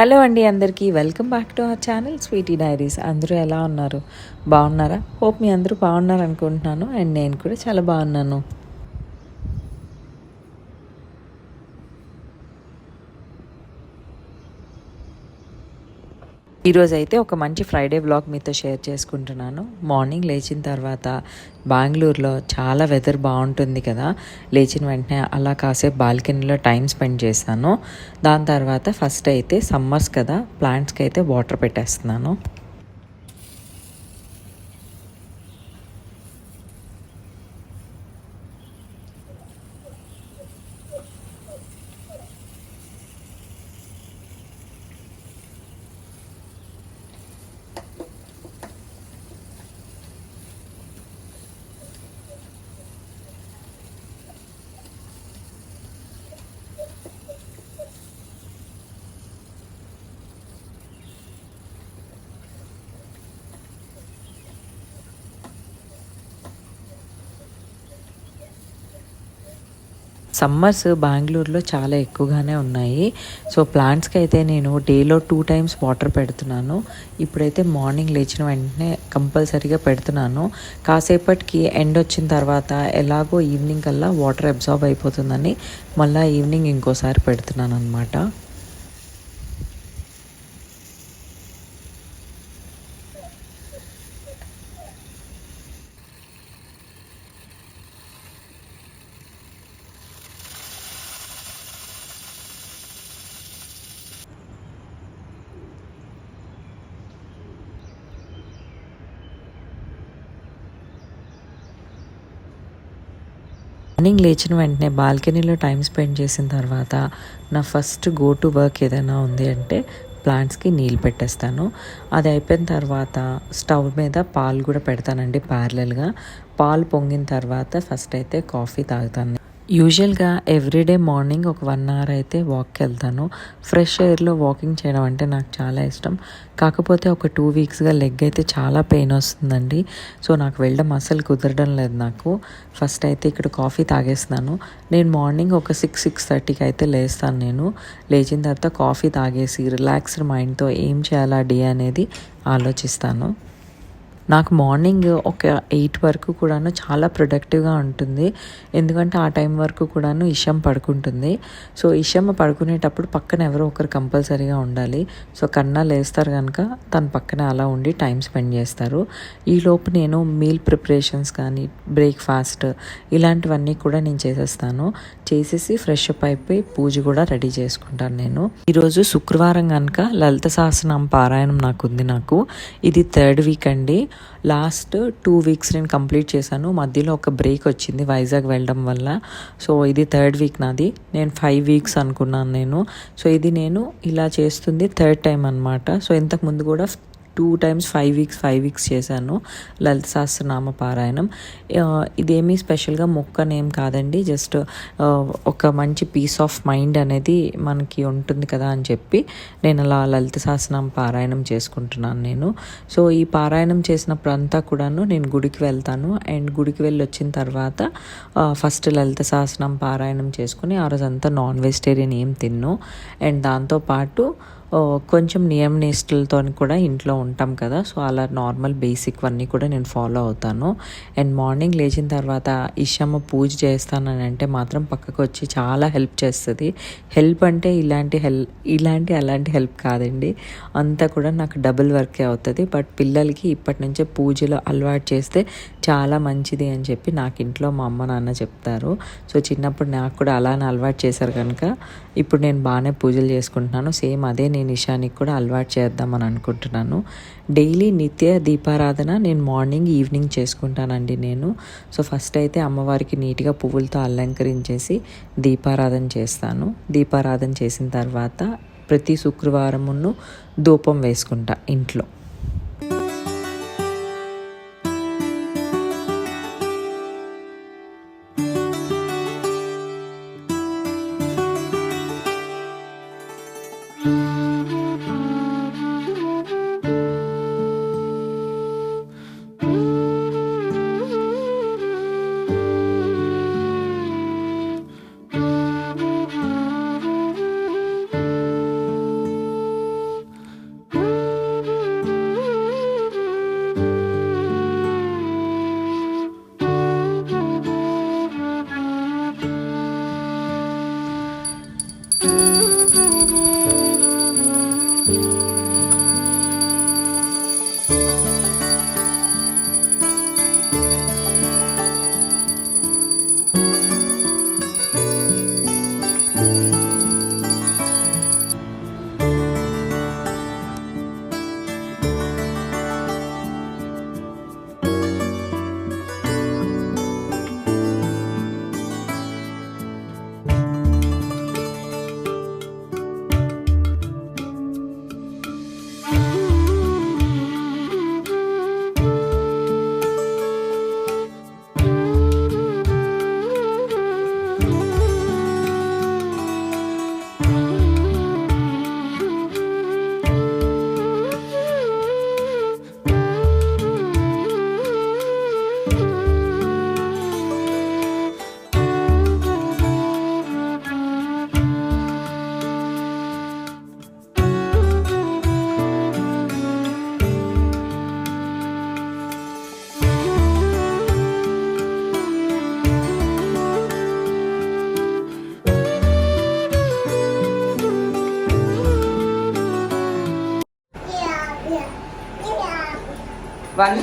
Hello అండి అందరికీ. Welcome back to our channel sweety diaries అందరూ ఎలా ఉన్నారు? బాగున్నారా? హోప్ మీ అందరూ బాగున్నారు అనుకుంటున్నాను అండ్ నేను కూడా చాలా బాగున్నాను. ఈరోజు అయితే ఒక మంచి ఫ్రైడే బ్లాగ్ మీతో షేర్ చేసుకుంటున్నాను. మార్నింగ్ లేచిన తర్వాత బెంగళూరులో చాలా వెదర్ బాగుంటుంది కదా. లేచిన వెంటనే అలా కాసేపు బాల్కనీలో టైం స్పెండ్ చేశాను. దాని తర్వాత ఫస్ట్ అయితే సమ్మర్స్ కదా. ప్లాంట్స్కి అయితే వాటర్ పెట్టేస్తున్నాను. సమ్మర్స్ బెంగళూరులో చాలా ఎక్కువగానే ఉన్నాయి. సో ప్లాంట్స్కి అయితే నేను డేలో టూ టైమ్స్ వాటర్ పెడుతున్నాను. ఇప్పుడైతే మార్నింగ్ లేచిన వెంటనే కంపల్సరీగా పెడుతున్నాను. కాసేపటికి ఎండ్ వచ్చిన తర్వాత ఎలాగో ఈవినింగ్ కల్లా వాటర్ అబ్జార్బ్ అయిపోతుందని మళ్ళీ ఈవినింగ్ ఇంకోసారి పెడుతున్నాను అనమాట మార్నింగ్ లేచిన వెంటనే బాల్కనీలో టైం స్పెండ్ చేసిన తర్వాత నా ఫస్ట్ గో టు వర్క్ ఏదైనా ఉంది అంటే ప్లాంట్స్కి నీళ్ళు పెట్టేస్తాను. అది అయిపోయిన తర్వాత స్టవ్ మీద పాలు కూడా పెడతానండి ప్యారలల్గా పాలు పొంగిన తర్వాత ఫస్ట్ అయితే కాఫీ తాగుతాను. యూజువల్గా ఎవ్రీడే మార్నింగ్ ఒక వన్ అవర్ అయితే వాక్కి వెళ్తాను. ఫ్రెష్ ఎయిర్లో వాకింగ్ చేయడం అంటే నాకు చాలా ఇష్టం. కాకపోతే ఒక టూ వీక్స్గా లెగ్ అయితే చాలా పెయిన్ వస్తుందండి. సో నాకు వెళ్ళడం అసలు కుదరడం లేదు నాకు. ఫస్ట్ అయితే ఇక్కడ కాఫీ తాగేస్తున్నాను. నేను మార్నింగ్ ఒక సిక్స్ సిక్స్ థర్టీకి అయితే లేస్తాను నేను. లేచిన తర్వాత కాఫీ తాగేసి రిలాక్స్డ్ మైండ్తో ఏం చేయాలా డే అనేది ఆలోచిస్తాను. నాకు మార్నింగ్ ఒక ఎయిట్ వరకు కూడాను చాలా ప్రొడక్టివ్గా ఉంటుంది. ఎందుకంటే ఆ టైం వరకు కూడాను ఇషం పడుకుంటుంది. సో ఇషం పడుకునేటప్పుడు పక్కన ఎవరో ఒకరు కంపల్సరీగా ఉండాలి. సో కన్నా లేస్తారు కనుక తన పక్కన అలా ఉండి టైం స్పెండ్ చేస్తారు. ఈలోపు నేను మీల్ ప్రిపరేషన్స్ కానీ బ్రేక్ఫాస్ట్ ఇలాంటివన్నీ కూడా నేను చేసేస్తాను. చేసేసి ఫ్రెష్ అప్ అయిపోయి పూజ కూడా రెడీ చేసుకుంటాను నేను. ఈరోజు శుక్రవారం కనుక లలిత సహస్రనామ పారాయణం నాకు ఉంది నాకు. ఇది థర్డ్ వీక్ అండి. లాస్ట్ టూ వీక్స్ నేను కంప్లీట్ చేశాను. మధ్యలో ఒక బ్రేక్ వచ్చింది వైజాగ్ వెళ్ళడం వల్ల. సో ఇది థర్డ్ వీక్ నాది. నేను ఫైవ్ వీక్స్ అనుకున్నాను నేను. సో ఇది నేను ఇలా చేస్తుంది థర్డ్ టైం అనమాట సో ఇంతకుముందు కూడా two times five weeks five weeks చేశాను. లలిత సహస్రనామ పారాయణం. ఇదేమీ స్పెషల్గా మొక్కనేం కాదండి. జస్ట్ ఒక మంచి పీస్ ఆఫ్ మైండ్ అనేది మనకి ఉంటుంది కదా అని చెప్పి నేను అలా లలిత సహస్రనామ పారాయణం చేసుకుంటున్నాను నేను. సో ఈ పారాయణం చేసినప్పుడు అంతా కూడాను నేను గుడికి వెళ్తాను. అండ్ గుడికి వెళ్ళి వచ్చిన తర్వాత ఫస్ట్ లలిత సహస్రనామ పారాయణం చేసుకుని ఆ రోజంతా నాన్ వెజిటేరియన్ ఏం తిన్ను. అండ్ దాంతోపాటు కొంచెం నియమ నిష్టలతో కూడా ఇంట్లో ఉంటాం కదా సో అలా నార్మల్ బేసిక్ అన్నీ కూడా నేను ఫాలో అవుతాను. అండ్ మార్నింగ్ లేచిన తర్వాత ఇషమ్మ పూజ చేస్తానని అంటే మాత్రం పక్కకు వచ్చి చాలా హెల్ప్ చేస్తుంది. హెల్ప్ అంటే ఇలాంటి హెల్ప్ ఇలాంటి అలాంటి హెల్ప్ కాదండి. అంతా కూడా నాకు డబుల్ వర్కే అవుతుంది. బట్ పిల్లలకి ఇప్పటి నుంచే పూజలు అలవాటు చేస్తే చాలా మంచిది అని చెప్పి నాకు ఇంట్లో మా అమ్మ నాన్న చెప్తారు. సో చిన్నప్పుడు నాకు కూడా అలానే అలవాటు చేశారు కనుక ఇప్పుడు నేను బాగానే పూజలు చేసుకుంటున్నాను. సేమ్ అదే నేను ఇషానికి కూడా అలవాటు చేద్దామని అనుకుంటున్నాను. డైలీ నిత్య దీపారాధన నేను మార్నింగ్ ఈవినింగ్ చేసుకుంటానండి నేను. సో ఫస్ట్ అయితే అమ్మవారికి నీట్గా పువ్వులతో అలంకరించేసి దీపారాధన చేస్తాను. దీపారాధన చేసిన తర్వాత ప్రతి శుక్రవారమును ధూపం వేసుకుంటా ఇంట్లో. One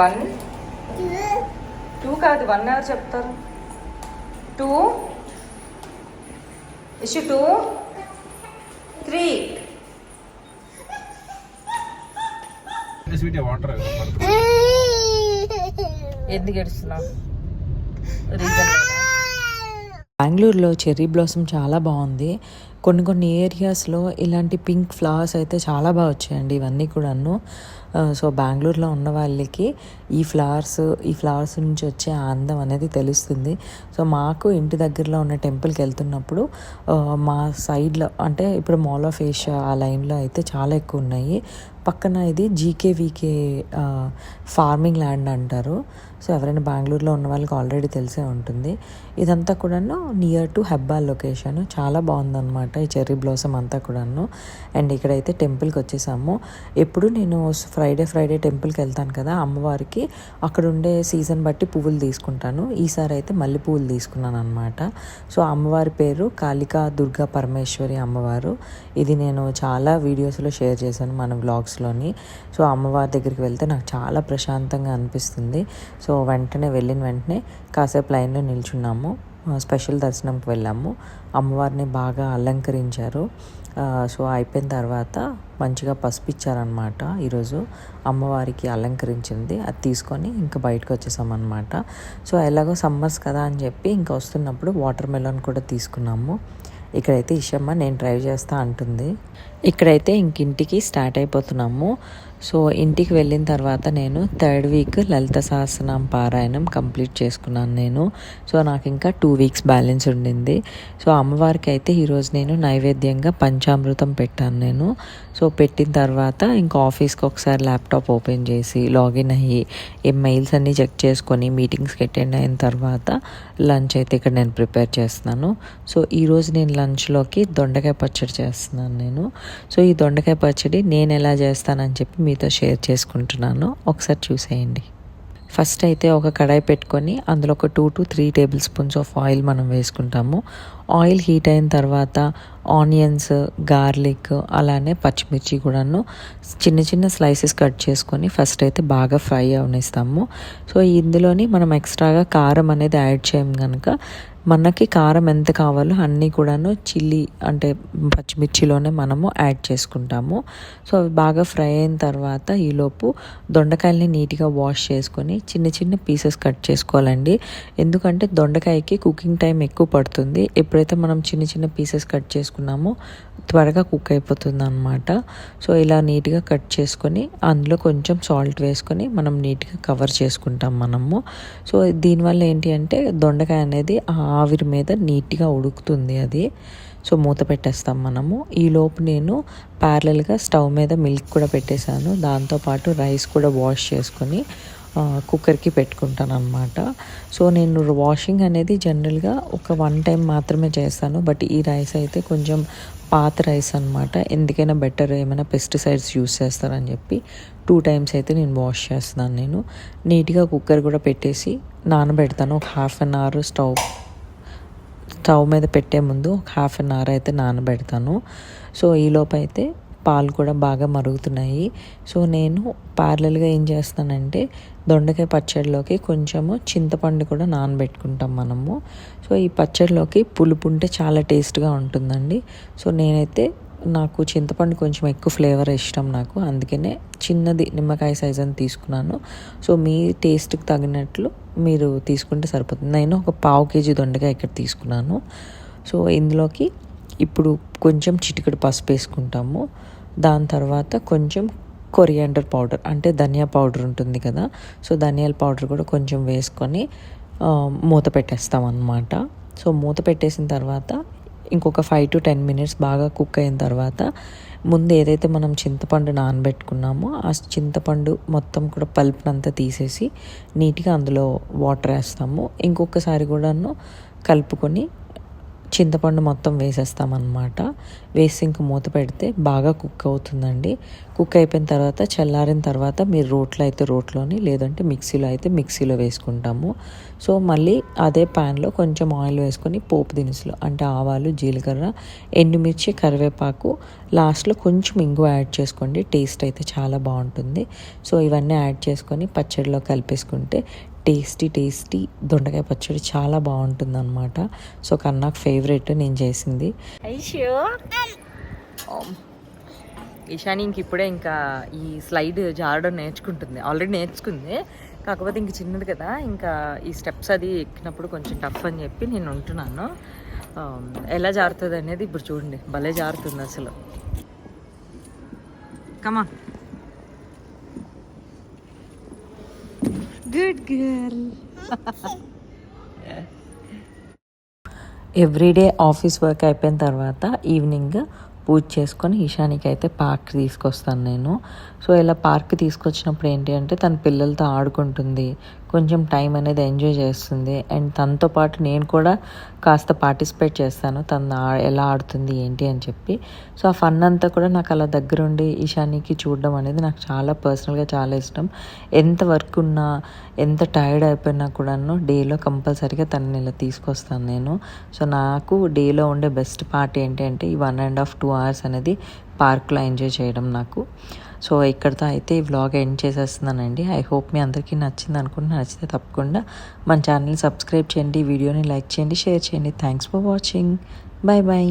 one two కాదు వన్ ఎవరు చెప్తారు? టూ ఇష్యూ టూ త్రీ ఎందుకు బెంగళూరులో చెర్రీ బ్లాసమ్ చాలా బాగుంది. కొన్ని కొన్ని ఏరియాస్లో ఇలాంటి పింక్ ఫ్లవర్స్ అయితే చాలా బాగా వచ్చాయండి ఇవన్నీ కూడాను. సో బెంగళూరులో ఉన్న వాళ్ళకి ఈ ఫ్లవర్స్ ఈ ఫ్లవర్స్ నుంచి వచ్చే అందం అనేది తెలుస్తుంది. సో మాకు ఇంటి దగ్గరలో ఉన్న టెంపుల్కి వెళ్తున్నప్పుడు మా సైడ్లో అంటే ఇప్పుడు మాల్ ఆఫ్ ఏషియా ఆ లైన్లో అయితే చాలా ఎక్కువ ఉన్నాయి. పక్కన ఇది జీకేవీకే ఫార్మింగ్ ల్యాండ్ అంటారు. సో ఎవరైనా బెంగళూరులో ఉన్న వాళ్ళకి ఆల్రెడీ తెలిసే ఉంటుంది. ఇదంతా కూడాను నియర్ టు హెబ్బాల్ లొకేషన్. చాలా బాగుందన్నమాట. ఈ చెర్రీ బ్లాసమ్ అంతా కూడాను. అండ్ ఇక్కడైతే టెంపుల్కి వచ్చేసాము. ఎప్పుడు నేను ఫ్రైడే ఫ్రైడే టెంపుల్కి వెళ్తాను కదా అమ్మవారికి అక్కడ ఉండే సీజన్ బట్టి పువ్వులు తీసుకుంటాను. ఈసారి అయితే మల్లె పువ్వులు తీసుకున్నాను అనమాట సో అమ్మవారి పేరు కాళికా దుర్గా పరమేశ్వరి అమ్మవారు. ఇది నేను చాలా వీడియోస్లో షేర్ చేశాను మన వ్లాగ్స్లోని. సో అమ్మవారి దగ్గరికి వెళ్తే నాకు చాలా ప్రశాంతంగా అనిపిస్తుంది. సో వెంటనే వెళ్ళిన వెంటనే కాసేపు లైన్లో నిల్చున్నాము. స్పెషల్ దర్శనంకి వెళ్ళాము. అమ్మవారిని బాగా అలంకరించారు. సో అయిపోయిన తర్వాత మంచిగా పసుపు ఇచ్చారనమాట ఈరోజు అమ్మవారికి అలంకరించింది. అది తీసుకొని ఇంకా బయటకు వచ్చేసామన్నమాట. సో ఎలాగో సమ్మర్స్ కదా అని చెప్పి ఇంకా వస్తున్నప్పుడు వాటర్ మెలోన్ కూడా తీసుకున్నాము. ఇక్కడైతే ఇషమ్మ నేను డ్రైవ్ చేస్తా అంటుంది. ఇక్కడైతే ఇంకింటికి స్టార్ట్ అయిపోతున్నాము. సో ఇంటికి వెళ్ళిన తర్వాత నేను థర్డ్ వీక్ లలిత సహస్రనామ పారాయణం కంప్లీట్ చేసుకున్నాను నేను. సో నాకు ఇంకా టూ వీక్స్ బ్యాలెన్స్ ఉండింది. సో అమ్మవారికి అయితే ఈరోజు నేను నైవేద్యంగా పంచామృతం పెట్టాను నేను. సో పెట్టిన తర్వాత ఇంకా ఆఫీస్కి ఒకసారి ల్యాప్టాప్ ఓపెన్ చేసి లాగిన్ అయ్యి ఈ మెయిల్స్ అన్నీ చెక్ చేసుకొని మీటింగ్స్కి అటెండ్ అయిన తర్వాత లంచ్ అయితే ఇక్కడ నేను ప్రిపేర్ చేస్తున్నాను. సో ఈరోజు నేను లంచ్లోకి దొండకాయ పచ్చడి చేస్తున్నాను నేను. సో ఈ దొండకాయ పచ్చడి నేను ఎలా చేస్తానని చెప్పి మీతో షేర్ చేసుకుంటున్నాను. ఒకసారి చూసేయండి. ఫస్ట్ అయితే ఒక కడాయి పెట్టుకొని అందులో ఒక two to three tablespoons of oil మనం వేసుకుంటాము. ఆయిల్ హీట్ అయిన తర్వాత ఆనియన్స్ గార్లిక్ అలానే పచ్చిమిర్చి కూడాను చిన్న చిన్న స్లైసెస్ కట్ చేసుకొని ఫస్ట్ అయితే బాగా ఫ్రై అవనిస్తాము. సో ఇందులోని మనం ఎక్స్ట్రాగా కారం అనేది యాడ్ చేయం కనుక మనకి కారం ఎంత కావాలో అన్నీ కూడాను చిల్లీ అంటే పచ్చిమిర్చిలోనే మనము యాడ్ చేసుకుంటాము. సో అవి బాగా ఫ్రై అయిన తర్వాత ఈలోపు దొండకాయల్ని నీట్గా వాష్ చేసుకొని చిన్న చిన్న పీసెస్ కట్ చేసుకోవాలండి. ఎందుకంటే దొండకాయకి కుకింగ్ టైం ఎక్కువ పడుతుంది. ఎప్పుడైతే మనం చిన్న చిన్న పీసెస్ కట్ చేసుకున్నామో. త్వరగా కుక్ అయిపోతుంది అనమాట సో ఇలా నీట్గా కట్ చేసుకొని అందులో కొంచెం సాల్ట్ వేసుకొని మనం నీట్గా కవర్ చేసుకుంటాం మనము. సో దీనివల్ల ఏంటి అంటే దొండకాయ అనేది ఆ ఆవిరి మీద నీట్గా ఉడుకుతుంది అది. సో మూత పెట్టేస్తాం మనము. ఈ లోపు నేను ప్యారలల్గా స్టవ్ మీద మిల్క్ కూడా పెట్టేశాను. దాంతోపాటు రైస్ కూడా వాష్ చేసుకొని కుక్కర్కి పెట్టుకుంటాను అనమాట సో నేను వాషింగ్ అనేది జనరల్గా ఒక వన్ టైం మాత్రమే చేస్తాను. బట్ ఈ రైస్ అయితే కొంచెం పాత రైస్ అనమాట ఎందుకైనా బెటర్ ఏమైనా పెస్టిసైడ్స్ యూస్ చేస్తారని చెప్పి టూ టైమ్స్ అయితే నేను వాష్ చేస్తున్నాను నేను. నీట్గా కుక్కర్ కూడా పెట్టేసి నానబెడతాను. ఒక half an hour stove stove మీద పెట్టే ముందు ఒక హాఫ్ అన్ అవర్ అయితే నానబెడతాను. సో ఈలోపు అయితే పాలు కూడా బాగా మరుగుతున్నాయి. సో నేను ప్యారలల్గా ఏం చేస్తానంటే దొండకాయ పచ్చడిలోకి కొంచెము చింతపండు కూడా నానబెట్టుకుంటాం మనము. సో ఈ పచ్చడిలోకి పులుపు ఉంటే చాలా టేస్ట్గా ఉంటుందండి. సో నేనైతే నాకు చింతపండు కొంచెం ఎక్కువ ఫ్లేవర్ ఇష్టం నాకు. అందుకనే చిన్నది నిమ్మకాయ సైజ్ అని తీసుకున్నాను. సో మీ టేస్ట్కి తగినట్లు మీరు తీసుకుంటే సరిపోతుంది. నేను ఒక పావు కేజీ దొండకాయ ఇక్కడ తీసుకున్నాను. సో ఇందులోకి ఇప్పుడు కొంచెం చిటికెడు పసుపు వేసుకుంటాము. దాని తర్వాత కొంచెం కొరియాండర్ పౌడర్ అంటే ధనియా పౌడర్ ఉంటుంది కదా. సో ధనియాల పౌడర్ కూడా కొంచెం వేసుకొని మూత పెట్టేస్తాం అన్నమాట సో మూత పెట్టేసిన తర్వాత ఇంకొక ఫైవ్ టు టెన్ మినిట్స్ బాగా కుక్ అయిన తర్వాత ముందు ఏదైతే మనం చింతపండు నానబెట్టుకున్నామో ఆ చింతపండు మొత్తం కూడా పల్ప్నంతా తీసేసి నీట్గా అందులో వాటర్ వేస్తాము. ఇంకొకసారి కూడాను కలుపుకొని చింతపండు మొత్తం వేసేస్తామన్నమాట. వేసి ఇంక మూత పెడితే బాగా కుక్ అవుతుందండి. కుక్ అయిపోయిన తర్వాత చల్లారిన తర్వాత మీరు రోట్లో అయితే రోట్లోని లేదంటే మిక్సీలో అయితే మిక్సీలో వేసుకుంటాము. సో మళ్ళీ అదే ప్యాన్లో కొంచెం ఆయిల్ వేసుకొని పోపు దినుసులు అంటే ఆవాలు జీలకర్ర ఎండుమిర్చి కరివేపాకు లాస్ట్లో కొంచెం ఇంగు యాడ్ చేసుకోండి. టేస్ట్ అయితే చాలా బాగుంటుంది. సో ఇవన్నీ యాడ్ చేసుకొని పచ్చడిలో కలిపేసుకుంటే టేస్టీ టేస్టీ దొండకాయ పచ్చడి చాలా బాగుంటుంది అనమాట సో కన్నాకు ఫేవరెట్ నేను చేసింది. ఈశాని ఇంక ఇప్పుడే ఇంకా ఈ స్లైడ్ జారడం నేర్చుకుంటుంది. ఆల్రెడీ నేర్చుకుంది. కాకపోతే ఇంక చిన్నది కదా. ఇంకా ఈ స్టెప్స్ అది ఎక్కినప్పుడు కొంచెం టఫ్ అని చెప్పి నేను ఉంటున్నాను. ఆ, ఎలా జారుతుంది అనేది ఇప్పుడు చూడండి. భలే జారుతుంది అసలు. కమా good girl everyday office work అయిపోయిన తర్వాత ఈవినింగ్ పూజ చేసుకొని ఈశానికి అయితే పార్క్ తీసుకొస్తాను నేను. సో ఇలా పార్క్ తీసుకొచ్చినప్పుడు ఏంటి అంటే తన పిల్లలతో ఆడుకుంటుంది. కొంచెం టైం అనేది ఎంజాయ్ చేస్తుంది. అండ్ తనతో పాటు నేను కూడా కాస్త పార్టిసిపేట్ చేస్తాను. తను ఆ- ఎలా ఆడుతుంది ఏంటి అని చెప్పి. సో ఆ ఫన్ అంతా కూడా నాకు అలా దగ్గరుండి ఈశానికి చూడడం అనేది నాకు చాలా పర్సనల్గా చాలా ఇష్టం. ఎంత వర్క్ ఉన్నా ఎంత టైర్డ్ అయిపోయినా కూడాను డేలో కంపల్సరీగా తనని ఇలా తీసుకొస్తాను నేను. సో నాకు డేలో ఉండే బెస్ట్ పార్ట్ ఏంటి అంటే ఈ one and half two hours అనేది పార్క్లో ఎంజాయ్ చేయడం నాకు. సో ఇక్కడితో అయితే ఈ వ్లాగ్ ఎండ్ చేసేస్తున్నానండి. ఐ హోప్ మీ అందరికీ నచ్చింది అనుకుంటే నచ్చితే తప్పకుండా మన ఛానల్ సబ్స్క్రైబ్ చేయండి వీడియోని లైక్ చేయండి షేర్ చేయండి. Thanks for watching bye bye